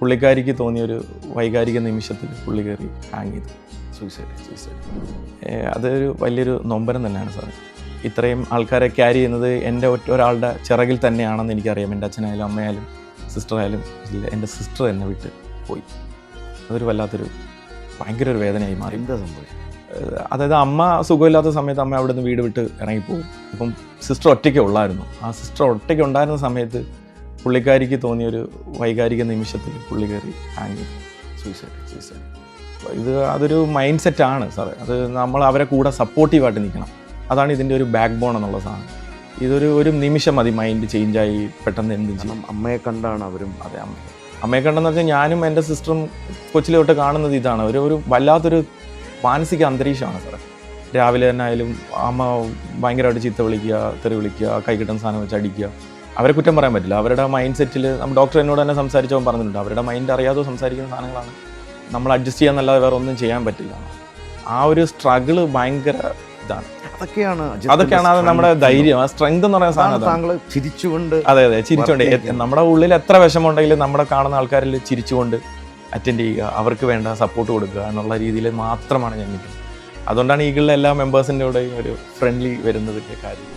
പുള്ളിക്കാരിക്ക് തോന്നിയ ഒരു വൈകാരിക നിമിഷത്തിൽ പുള്ളി കയറി ഹാങ് ചെയ്തു. സൂയിസൈഡ് സൂയിസൈഡ് അതൊരു വലിയൊരു നൊമ്പരം തന്നെയാണ് സാറേ. ഇത്രയും ആൾക്കാരെ ക്യാരി ചെയ്യുന്നത് എന്റെ ഒറ്റ ഒരാളുടെ ചിറകിൽ തന്നെയാണെന്ന് എനിക്കറിയാം. എന്റെ അച്ഛനായാലും അമ്മയായാലും സിസ്റ്ററായാലും ഇല്ല എന്റെ സിസ്റ്റർ എന്നെ വിട്ട് പോയി. അതൊരു വല്ലാത്തൊരു ഭയങ്കര ഒരു വേദനയായി മാറി. എന്താ സംഭവിച്ചത് അതായത് അമ്മ സുഖമില്ലാത്ത സമയത്ത് അമ്മ അവിടെ നിന്ന് വീട് വിട്ട് ഇറങ്ങിപ്പോകും. അപ്പം സിസ്റ്റർ ഒറ്റയ്ക്ക് ഉള്ളായിരുന്നു. ആ സിസ്റ്റർ ഒറ്റയ്ക്ക് ഉണ്ടായിരുന്ന സമയത്ത് പുള്ളിക്കാരിക്ക് തോന്നിയ ഒരു വൈകാരിക നിമിഷത്തിൽ പുള്ളി കയറി ഹാങ് സൂയിസൈഡ് സൂയിസൈഡ് ഇത് അതൊരു മൈൻഡ് സെറ്റ് ആണ് സാറേ. അത് നമ്മൾ അവരെ കൂടെ സപ്പോർട്ടീവായിട്ട് നിൽക്കണം. അതാണ് ഇതിന്റെ ഒരു ബാക്ക് ബോൺ എന്നുള്ള സാധനം. ഇതൊരു ഒരു നിമിഷം മതി മൈൻഡ് ചേഞ്ചായി പെട്ടെന്ന് എന്ത് ചെയ്യണം അമ്മയെ കണ്ടാണ് അവരും അതെ അമ്മ. അമ്മയെ കണ്ടെന്ന് വെച്ചാൽ ഞാനും എന്റെ സിസ്റ്ററും കൊച്ചിലെ തൊട്ട് കാണുന്നത് ഇതാണ്. ഒരു ഒരു വല്ലാത്തൊരു മാനസിക അന്തരീക്ഷമാണ് സാറേ. രാവിലെ തന്നെ ആയാലും അമ്മ ഭയങ്കരമായിട്ട് ചീത്ത വിളിക്കുക തെറി വിളിക്കുക കൈ കിട്ടുന്ന സാധനം വെച്ച് അടിക്കുക. അവരെ കുറ്റം പറയാൻ പറ്റില്ല. അവരുടെ മൈൻഡ് സെറ്റിൽ നമ്മൾ ഡോക്ടർ എന്നോട് തന്നെ സംസാരിച്ചവൻ പറഞ്ഞിട്ടുണ്ട്. അവരുടെ മൈൻഡ് അറിയാതെ സംസാരിക്കുന്ന സാധനങ്ങളാണ് നമ്മൾ അഡ്ജസ്റ്റ് ചെയ്യാന്നല്ലാതെ വേറെ ഒന്നും ചെയ്യാൻ പറ്റില്ല. ആ ഒരു സ്ട്രഗിൾ ഭയങ്കര ഇതാണ്. അതൊക്കെയാണ് അതൊക്കെയാണ് അത് നമ്മുടെ ധൈര്യം. ആ സ്ട്രെങ്ത് എന്ന് പറയുന്ന സാധനം. താങ്കൾ ചിരിച്ചുകൊണ്ട് അതെ അതെ ചിരിച്ചുകൊണ്ട്. നമ്മുടെ ഉള്ളിൽ എത്ര വിഷമമുണ്ടെങ്കിലും നമ്മുടെ കാണുന്ന ആൾക്കാരിൽ ചിരിച്ചുകൊണ്ട് അറ്റൻഡ് ചെയ്യുക. അവർക്ക് വേണ്ട സപ്പോർട്ട് കൊടുക്കുക എന്നുള്ള രീതിയിൽ മാത്രമാണ് ഞാൻ നിൽക്കുന്നത്. അതുകൊണ്ടാണ് ഈഗിളിലെ എല്ലാ മെമ്പേഴ്സിന്റെ കൂടെയും ഒരു ഫ്രണ്ട്ലി വരുന്നതിന്റെ കാര്യം